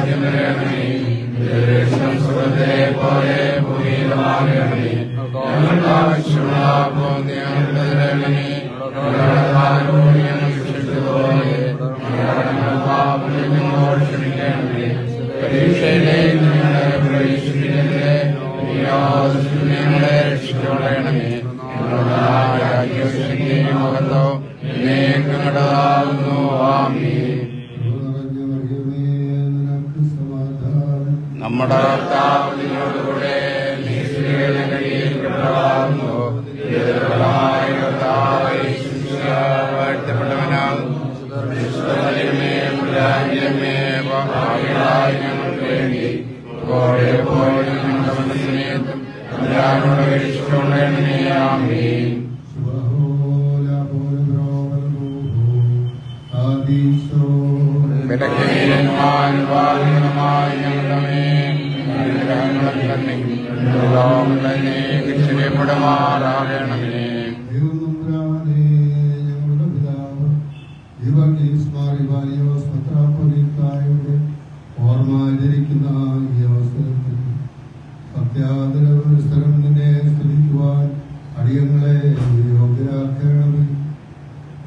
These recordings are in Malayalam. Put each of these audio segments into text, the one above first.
சிந்தனை திரு சுகத்தை போலே புனிதமாக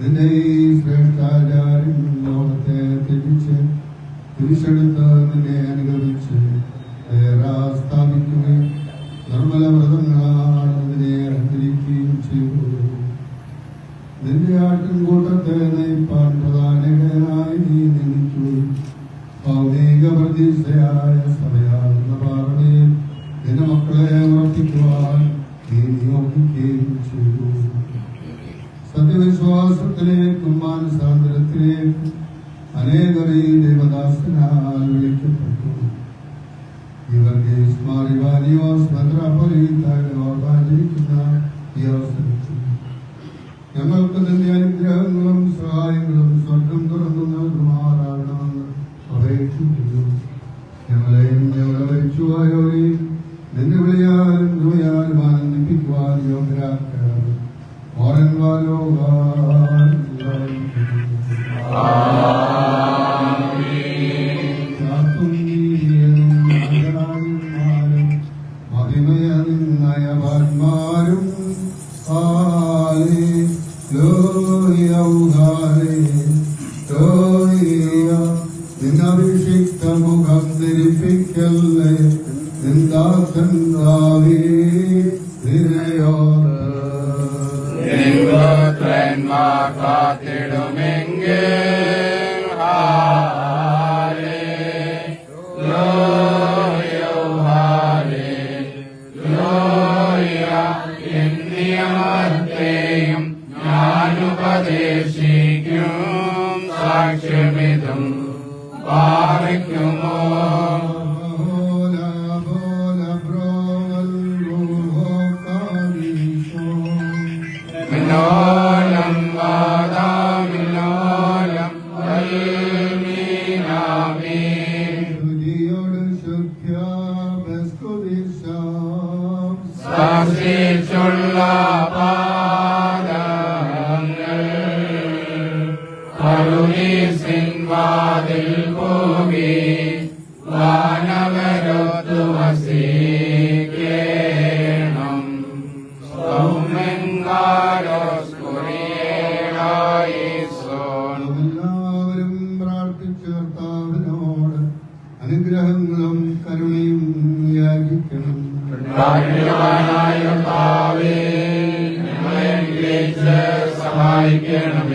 നിന്നെയും ശ്രേഷ്ഠാചാര്യൻ ലോകത്തെ തിരിച്ച് തിരിച്ചെടുത്ത് നിന്നെ Dios nuestra política. तोयि नभिषिक्तमुखम् Senhor. കാരുണ്യവാനായ കർത്താവേ ഞങ്ങളെ സഹായിക്കണമേ.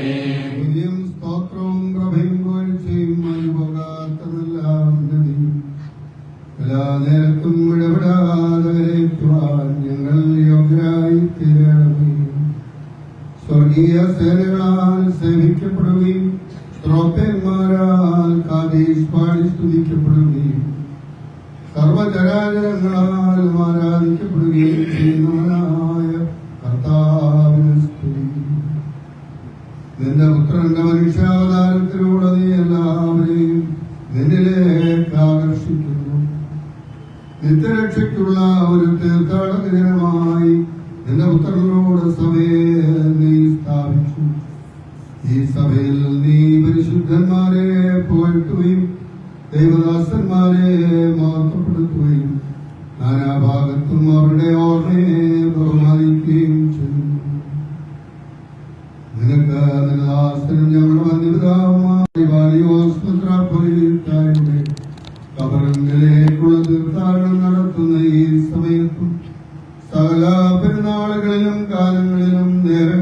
നിത്യരക്ഷയ്ക്കുള്ള ഒരു തീർത്ഥാടന ദിനം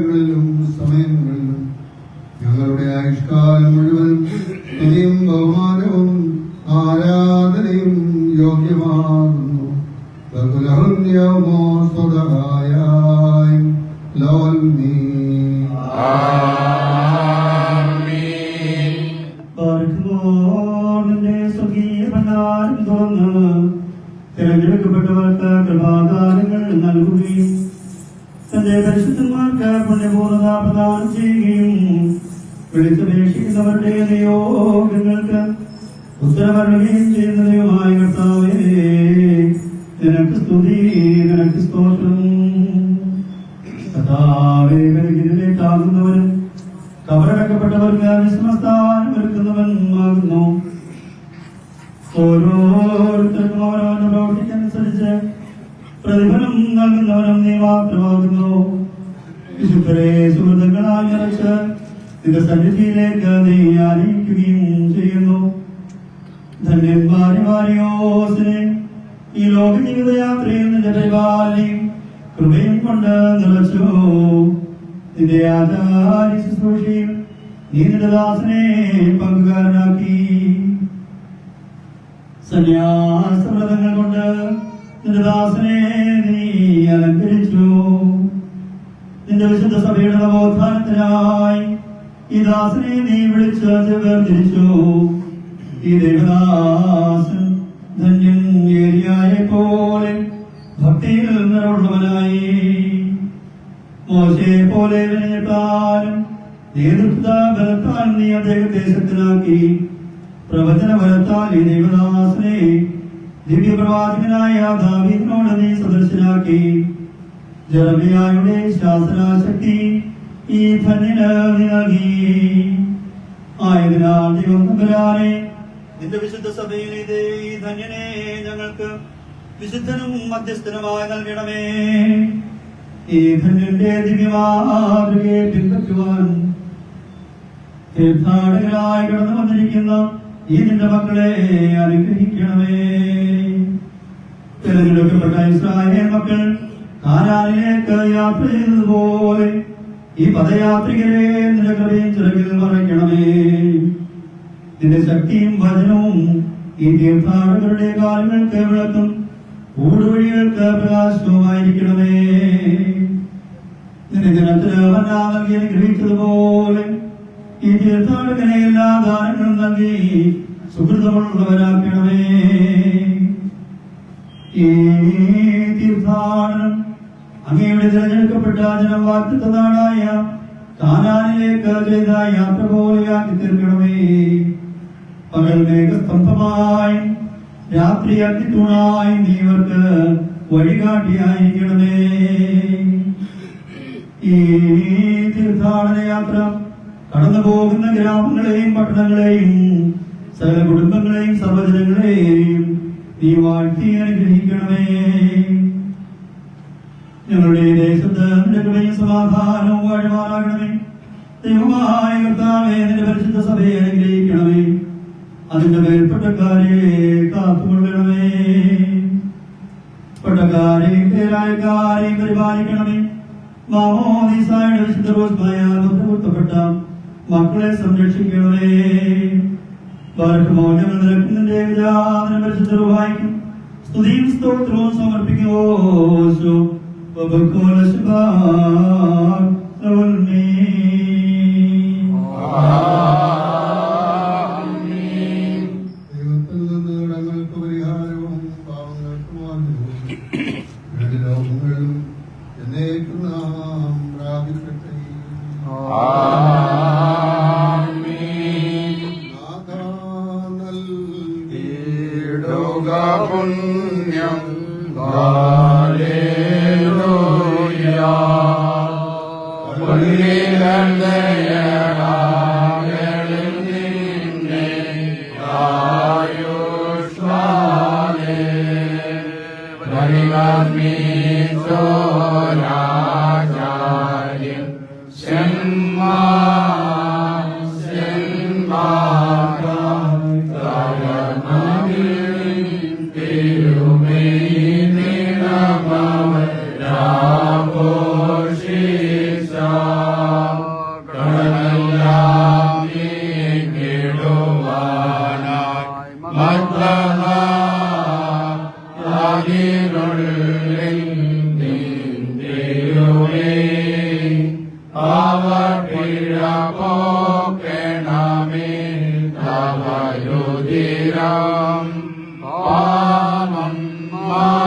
നേരങ്ങളിലും നിനക്ക് സ്തോത്രം കർത്താവേ ബലഹീനതയാകുന്നവനും കബറടക്കപ്പെട്ടവർക്ക് വിശ്രമസ്ഥാനം ഒരുക്കുന്നവൻ ആകുന്നു. ഓരോരുത്തർക്കും അവനവന്റെ പ്രവർത്തിക്കനുസരിച്ച് പ്രതിഫലം നൽകുന്നവനും നീ മാത്രമാകുന്നു. വിശുദ്ധരെ സുഹൃത്തുക്കളായി നിറച്ച് നിന്റെ സന്നിധിയിലേക്ക് നീ ആനയിക്കുകയും ചെയ്യുന്നു. ധന്യന്മാരിമാരിയോസിനെ ഈ ലോക ജീവിതയാത്രയിൽ നിന്റെ പരിപാലനയും കൃപയും കൊണ്ട് നിറച്ചു. നിന്റെ ആചാര്യ ശുശ്രൂഷയിൽ നീ നിന്റെ ദാസനെ പങ്കുകാരനാക്കി. സന്യാസവ്രതങ്ങൾ കൊണ്ട് നിന്റെ ദാസനെ നീ അലങ്കരിച്ചു. നിന്റെ വിശുദ്ധ സഭയുടെ നവോത്ഥാനത്തിനായി ഈ ദാസനെ നീ വിളിച്ചു വേർതിരിച്ചു ഈ ദേവദാസൻ ധന്യൻ ഏരിയായെ പോലെ ഭക്തിയിൽ നിന്നുള്ളവനായി മോശയെ പോലെ വിനയത്താലും നേതൃത്വ ബലത്താൽ നീ അദ്ദേഹത്തെ ശക്തനാക്കി പ്രവചന ബലത്താൽ ഈ ദേവദാസനെ ദിവ്യപ്രവാചകനായ ദാവീദിനോട് നീ സദർശനാക്കി ജർമിയായുടെ ശാസ്ത്രാശക്തി ഈ ധന്യന് നൽകി. ആയതിനാൽ ദൈവം തമ്പുരാനെ നിന്റെ വിശുദ്ധ സഭയിലെ ഈ ധന്യനെ ഞങ്ങൾക്ക് വിശുദ്ധനും മധ്യസ്ഥനുമായി നൽകണമേ. ഈ ധന്യന്റെ ദിവ്യമാതൃകയെ പിന്തുടരുവാൻ തീർത്ഥാടകരായി കടന്നു വന്നിരിക്കുന്ന ഈ നിന്റെ മക്കളെ അനുഗ്രഹിക്കണമേ. തിരഞ്ഞെടുക്കപ്പെട്ട ഇസ്രായേൽ മക്കൾ കാനാനിലേക്ക് യാത്ര ചെയ്തതുപോലെ ഈ പദയാത്രികരെ നിന്റെ കൃപയും ചിറകിൽ മറയ്ക്കണമേ. നിന്റെ ശക്തിയും ഭജനവും ഈ തീർത്ഥാടകരുടെ കാലങ്ങൾക്ക് വിളക്കും ഊടുവഴികൾക്ക് പ്രകാശവുമായിരിക്കണമേ നിന്റെ ജനത്തിന് നൽകി അനുഗ്രഹിച്ചതുപോലെ ഈ തീർത്ഥാടകനെ എല്ലാ ദാനങ്ങളും നൽകി സുഹൃതമുള്ളവരാക്കണമേ. ഈ തീർത്ഥാടനം അങ്ങയുടെ തിരഞ്ഞെടുക്കപ്പെട്ട ജനം വാക്തത്വ നാടായ താനാനിലേക്ക് ചെയ്ത യാത്ര പോലെയാക്കി തീർക്കണമേ പകൽ മേഘസ്തംഭമായി രാത്രി അഗ്നിത്തൂണായി നീവർക്ക് വഴികാട്ടിയായിരിക്കണമേ. ഈ തീർത്ഥാടന യാത്ര കടന്നു പോകുന്ന ഗ്രാമങ്ങളെയും പട്ടണങ്ങളെയും സകല കുടുംബങ്ങളെയും സർവജനങ്ങളെയും നീ വാഴ്ത്തി അനുഗ്രഹിക്കണമേ. ഞങ്ങളുടെ ദേശത്ത് കൃപയും സമാധാനവും വാഴുമാറാകണമേ ദൈവമായ കർത്താവേ നിന്റെ പരിശുദ്ധ സഭയെ അനുഗ്രഹിക്കണമേ. അതിന്റെ മേൽപ്പെട്ടക്കാരെ കാത്തുകൊള്ളണമേ പെട്ടക്കാരെയും പേരായക്കാരെയും പരിപാലിക്കണമേ. മാമോദിസായുടെ വിശുദ്ധമായ ബന്ധപ്പെട്ട മക്കളെ സംരക്ഷിക്കണമേ. അവർക്ക് മോചനം നിരക്കുന്നതിന്റെ വിചാരണ പരിശുദ്ധവായിക്കും സ്തുതിയും സ്തോത്രവും സമർപ്പിക്കുമോ ശുഭാ Amen.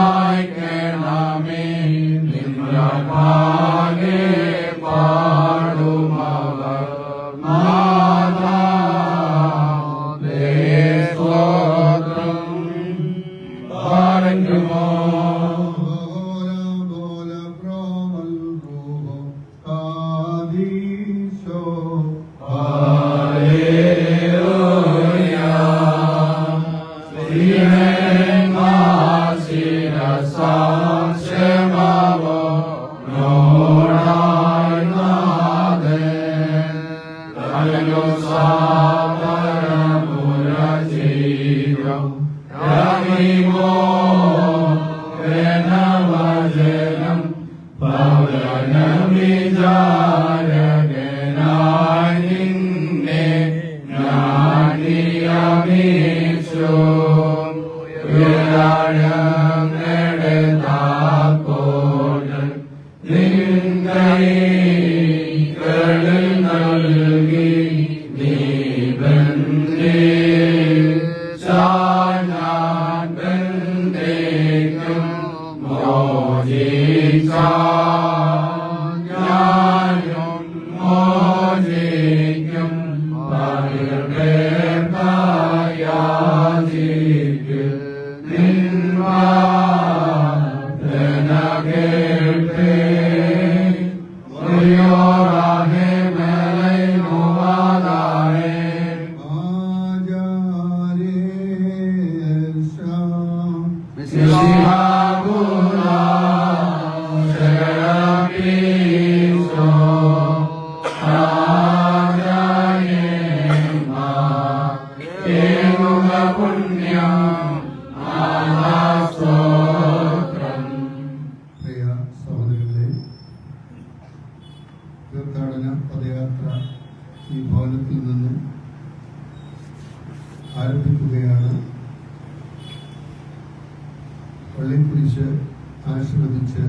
പള്ളിക്കുരിശ് ആശീർവദിച്ച്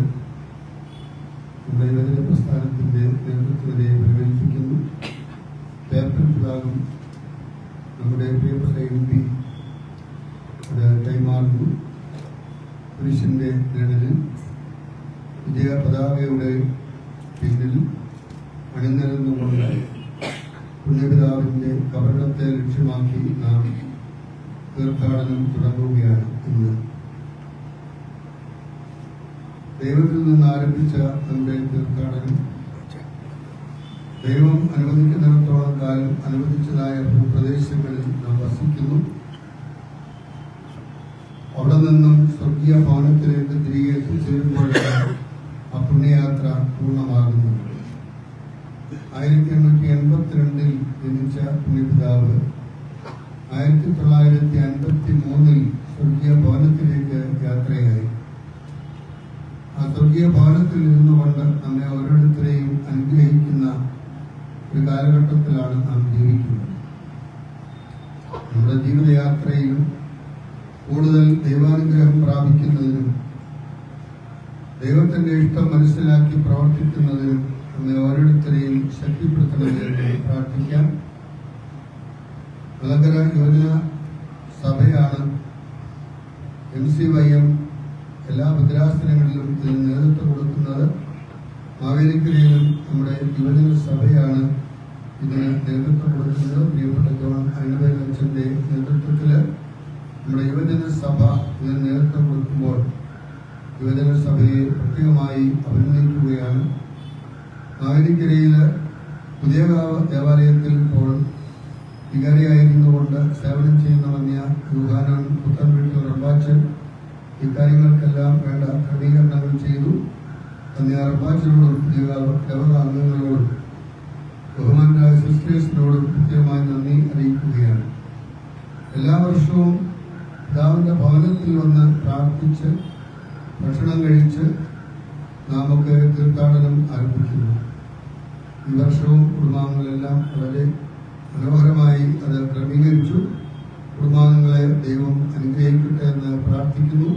നമ്മുടെ പ്രസ്ഥാനത്തിന്റെ നേതൃത്വത്തെ പരിഗണിപ്പിക്കുന്നു. പേപ്പർ വിഭാഗം നമ്മുടെ പ്രിയപ്പെട്ട എം പി അത് കൈമാറുന്നു. പുരുഷന്റെ നിഴലിൽ വിജയ പതാകയുടെ പിന്നിൽ അണിനിരന്നുകൊണ്ട് പുണ്യപിതാവിന്റെ കവരണത്തെ ലക്ഷ്യമാക്കി നാം തീർത്ഥാടനം തുടങ്ങുകയാണ് ഇന്ന്. ദൈവത്തിൽ നിന്ന് ആരംഭിച്ച നമ്മുടെ തീർത്ഥാടനം. ദൈവം അനുവദിക്കുന്നിടത്തോളം കാലം അനുവദിച്ചതായ ഭൂപ്രദേശങ്ങളിൽ നാം വസിക്കുന്നു. അവിടെ നിന്നും സ്വർഗീയ ഭവനത്തിലേക്ക് തിരികെ എത്തിച്ചേരുമ്പോഴാണ് ആ പുണ്യയാത്ര പൂർണമാകുന്നത് ആയിരത്തി എണ്ണൂറ്റി എൺപത്തിരണ്ടിൽ ജനിച്ച പുണ്യപിതാവ് ആയിരത്തി തൊള്ളായിരത്തി അൻപത്തി മൂന്നിൽ സ്വർഗീയ ഭവനത്തിലേക്ക് യാത്രയായി ആ സ്വർഗീയ ഭവനത്തിൽ ഇരുന്നുകൊണ്ട് നമ്മെ ഓരോരുത്തരെയും അനുഗ്രഹിക്കുന്ന ഒരു കാലഘട്ടത്തിലാണ് നാം ജീവിക്കുന്നത്. നമ്മുടെ ജീവിതയാത്രയിലും കൂടുതൽ ദൈവാനുഗ്രഹം പ്രാപിക്കുന്നതിനും ദൈവത്തിന്റെ ഇഷ്ടം മനസ്സിലാക്കി പ്രവർത്തിക്കുന്നതിനും നമ്മെ ഓരോരുത്തരെയും ശക്തിപ്പെടുത്തുന്നതിനും പ്രാർത്ഥിക്കാം. മലങ്കര യോജന സഭയാണ് എം സി വൈ എം എല്ലാ ഭദ്രാസനങ്ങളിലും ഇതിന് നേതൃത്വം കൊടുക്കുന്നത്. മാവേലിക്കരയിലും നമ്മുടെ യുവജന സഭയാണ് ഇതിന് നേതൃത്വം കൊടുക്കുന്നത് പ്രിയപ്പെട്ട ജോൺ അനബേൽ അച്ഛന്റെ നേതൃത്വത്തിൽ നമ്മുടെ യുവജന സഭ ഇതിന് നേതൃത്വം കൊടുക്കുമ്പോൾ യുവജന സഭയെ പ്രത്യേകമായി അഭിനന്ദിക്കുകയാണ്. നാഗരിക്കരയിൽ പുതിയകാവ് ദേവാലയത്തിൽ ഇപ്പോൾ വികാരിയായിരുന്നുകൊണ്ട് സേവനം ചെയ്യുന്ന വന്നിയ യൂഹാനൻ പുത്തൻവീട്ടിൽ റബ്ബാച്ചൻ ഇക്കാര്യങ്ങൾക്കെല്ലാം വേണ്ട ക്രമീകരണങ്ങൾ ചെയ്തു. വന്യ റബ്ബാച്ചനോടും ദേവത അംഗങ്ങളോടും ബഹുമാനായ സിസ്റ്റേഴ്സിനോട് കൃത്യമായി നന്ദി അറിയിക്കുകയാണ്. എല്ലാ വർഷവും പിതാവിന്റെ ഭവനത്തിൽ വന്ന് പ്രാർത്ഥിച്ച് ഭക്ഷണം കഴിച്ച് നാമൊക്കെ തീർത്ഥാടനം ആരംഭിക്കുന്നു. ഈ വർഷവും കുടുംബാംഗങ്ങളെല്ലാം വളരെ മനോഹരമായി അത് ക്രമീകരിച്ചു. കുടുംബാംഗങ്ങളെ ദൈവം അനുഗ്രഹിക്കട്ടെ എന്ന് പ്രാർത്ഥിക്കുന്നു.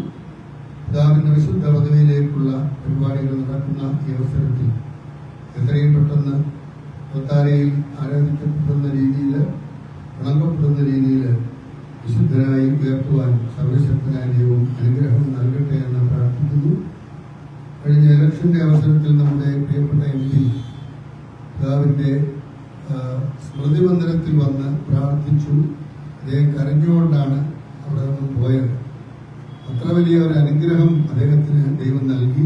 പിതാവിന്റെ വിശുദ്ധ പദവിയിലേക്കുള്ള പരിപാടികൾ നടക്കുന്ന ഈ അവസരത്തിൽ എത്രയും പെട്ടെന്ന് കൊത്താരയിൽ ആരാധിക്കപ്പെടുന്ന രീതിയിൽ വിളങ്ങപ്പെടുന്ന രീതിയിൽ വിശുദ്ധരായി ഉയർത്തുവാൻ സർവശക്തനായ ദൈവം അനുഗ്രഹം നൽകട്ടെ എന്ന് പ്രാർത്ഥിക്കുന്നു. കഴിഞ്ഞ ഇലക്ഷന്റെ അവസരത്തിൽ നമ്മുടെ പ്രിയപ്പെട്ട എം പി പിതാവിന്റെ സ്മൃതി മന്ദിരത്തിൽ വന്ന് പ്രാർത്ഥിച്ചു. അദ്ദേഹം കരഞ്ഞുകൊണ്ടാണ് അവിടെ നിന്ന് പോയത്. അത്ര വലിയ ഒരു അനുഗ്രഹം അദ്ദേഹത്തിന് ദൈവം നൽകി.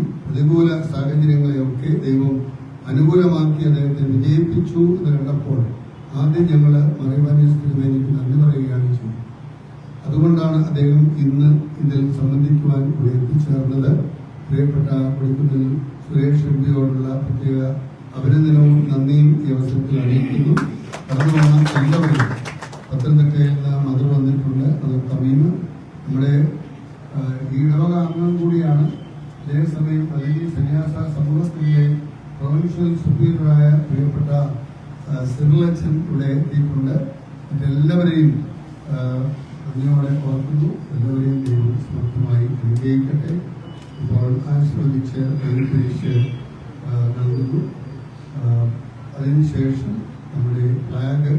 അനുകൂലമാക്കി അദ്ദേഹത്തെ വിജയിപ്പിച്ചു എന്ന് കണ്ടപ്പോൾ ആദ്യം ഞങ്ങൾ മറിമാനിസ്തിരുമേനിക്ക് നന്ദി പറയുകയാണ് ചെയ്യുന്നത് അതുകൊണ്ടാണ് അദ്ദേഹം ഇന്ന് ഇതിൽ സംബന്ധിക്കുവാൻ ഇവിടെ എത്തിച്ചേർന്നത് പ്രിയപ്പെട്ട കുടുംബത്തിൽ സുരേഷ് എംപിയോടുള്ള പ്രത്യേക അഭിനന്ദനവും നന്ദിയും ഈ അവസരത്തിൽ അറിയിക്കുന്നു. അതുകൊണ്ടാണ് എല്ലാവരും പത്തനംതിട്ടയിൽ നിന്ന് മധുര വന്നിട്ടുണ്ട് അത് തമീമ് നമ്മുടെ ആ, ഈ ഇടവക അംഗം കൂടിയാണ് അതേസമയം അല്ലെങ്കിൽ സന്യാസ സമൂഹത്തിന്റെ പ്രൊവിൻഷ്യൽ സുപ്പീരിയറായ പ്രിയപ്പെട്ട ആ, സിറിലച്ചൻ ഇവിടെ എത്തിയിട്ടുണ്ട് മറ്റെല്ലാവരെയും ആ, നന്ദിയോടെ ഓർക്കുന്നു എല്ലാവരെയും ദൈവം സമർത്ഥമായി അനുഗ്രഹിക്കട്ടെ ഇപ്പോൾ ആശീർവദിച്ച് അനുഗ്രഹിച്ച് ആ, നൽകുന്നു ആ, അതിനുശേഷം നമ്മുടെ ഫ്ലാഗ്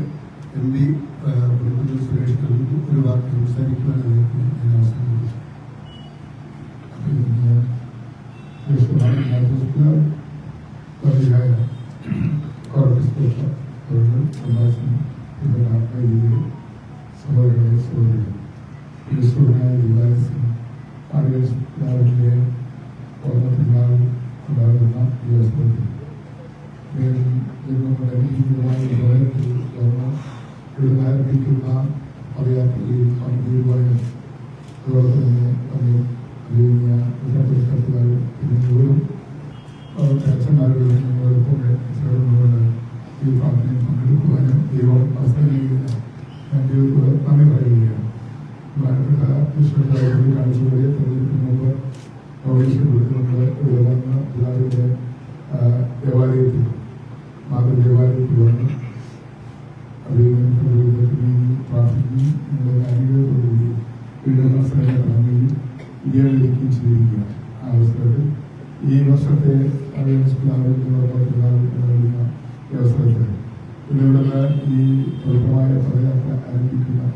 എം പി സുരേഷ് നൽകുന്നു ഒരു വാക്ക് സംസാരിക്കുവാൻ അദ്ദേഹത്തിന് ഞാൻ അവസരം കൊടുത്തു അതുപോലെ തന്നെ അത് കഴിഞ്ഞ ഉന്നതകാരും പിന്നീടും അച്ഛന്മാരുടെ നിങ്ങളോടൊപ്പം ചേർന്നുകൊണ്ട് ഈ പ്രാർത്ഥനയിൽ പങ്കെടുക്കുവാനും ദൈവം അവസരം ഞാൻ ദൈവത്തോട് നന്ദി പറയുകയാണ് ബഹുമാനപ്പെട്ട വിശ്വനായ കാണിച്ചുപോലെ തെരഞ്ഞെടുപ്പിന് മുമ്പ് നോട്ടീസ് ഉയർന്ന പിതാവിന്റെ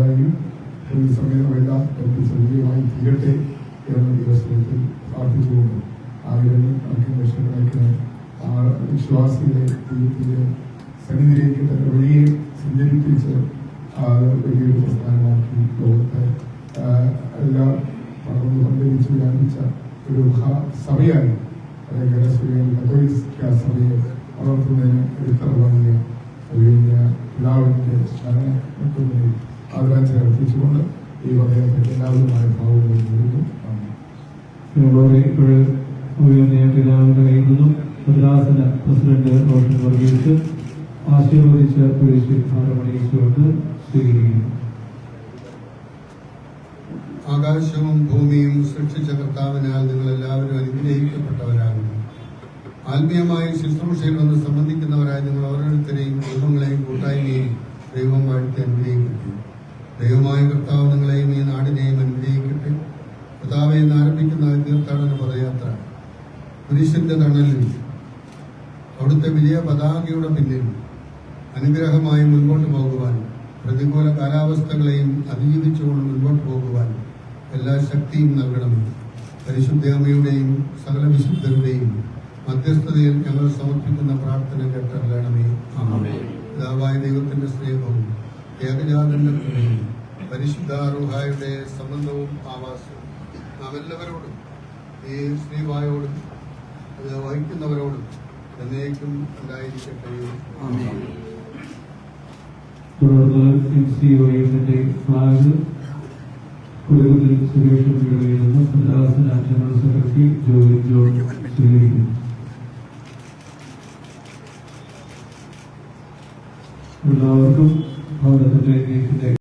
സ്ഥലവുമായും ഒരു സമയമെല്ലാം എനിക്ക് സജീവമായി തീരട്ടെ എന്ന ദിവസത്തിൽ പ്രാർത്ഥിച്ചുകൊണ്ട് ആയിരങ്ങൾ കണക്കിന് ലക്ഷക്കണക്കിന് ആ വിശ്വാസികളെ ദൈവത്തിന്റെ സന്നിധിയിലേക്ക് തന്റെ വഴിയെ സഞ്ചരിപ്പിച്ച് ആ വലിയൊരു പ്രസ്ഥാനമാക്കി ലോകത്തെ ആ, എല്ലാം പടർന്ന് സഞ്ചരിച്ച് വ്യാപിച്ച ഒരു മഹാ സഭയായി അല്ലെങ്കിൽ സഭയെ കത്തോലിക്ക സഭയെ വളർത്തുന്നതിന് എടുത്തറവാങ്ങിയ വലിയ പിതാവിന്റെ സ്മരണ ആദരാഞ്ജലി അർപ്പിച്ചുകൊണ്ട് ഈ വകയത്തെ എല്ലാവരുമായ ഞങ്ങളോട് ഇപ്പോൾ ഉയർന്ന പിതാവിന്റെ കയ്യിൽ ഭദ്രാസന പ്രസിഡന്റ് റോഷൻ വർഗീസ് ആശീർവദിച്ച് കുരിശിൽ ഭാരമണിയിച്ചുകൊണ്ട് സ്വീകരിക്കുന്നു. ആകാശവും ഭൂമിയും സൃഷ്ടിച്ച കർത്താവിനാൽ നിങ്ങൾ എല്ലാവരും അനുഗ്രഹിക്കപ്പെട്ടവരാകുന്നു ആത്മീയമായ ശുശ്രൂഷയിൽ വന്ന് സംബന്ധിക്കുന്നവരായി നിങ്ങൾ ഓരോരുത്തരെയും കുടുംബങ്ങളെയും കൂട്ടായ്മയെയും ദൈവം വാഴ്ത്തി അനുഗ്രഹിക്കട്ടെ. ദൈവമായ കർത്താവ് നിങ്ങളെയും ഈ നാടിനെയും അനുഗ്രഹിക്കട്ടെ. കർത്താവെ എന്ന് ആരംഭിക്കുന്ന തീർത്ഥാടന പദയാത്ര കുരിശിന്റെ തണലിൽ അവിടുത്തെ വിജയ പതാകയുടെ പിന്നിൽ അനുഗ്രഹമായി മുൻപോട്ട് പോകുവാൻ പ്രതികൂല കാലാവസ്ഥകളെയും അതിജീവിച്ചുകൊണ്ട് മുൻപോട്ട് പോകുവാൻ എല്ലാ ശക്തിയും നൽകണമെന്ന് പരിശുദ്ധാമയുടെയും സകല വിശുദ്ധരുടെയും മധ്യസ്ഥതയിൽ ഞങ്ങൾ സമർപ്പിക്കുന്ന പ്രാർത്ഥന കേട്ടറിയണമേ. ആമേ ദൈവത്തിന്റെ സ്നേഹവും ഏകജാതന്റെ കൃപയും പരിശുദ്ധ റുഹായുടെ സംബന്ധവും ആവാസവും നാം എല്ലാവരോടും ഈ ശ്രീവായോടും അത് വഹിക്കുന്നവരോടും എന്നേക്കും ഉണ്ടായിരിക്കട്ടെ ആമേൻ. തുടർന്ന് എം സി ഒയുടെ ഫ്ലാഗ് കുടുംബത്തിൽ സുരേഷ് കയ്യിൽ നിന്ന് പ്രജാസന ജനറൽ സെക്രട്ടറി ജോയി ജോൺ സ്വീകരിക്കുന്നു എല്ലാവർക്കും ഭവനത്തിന്റെ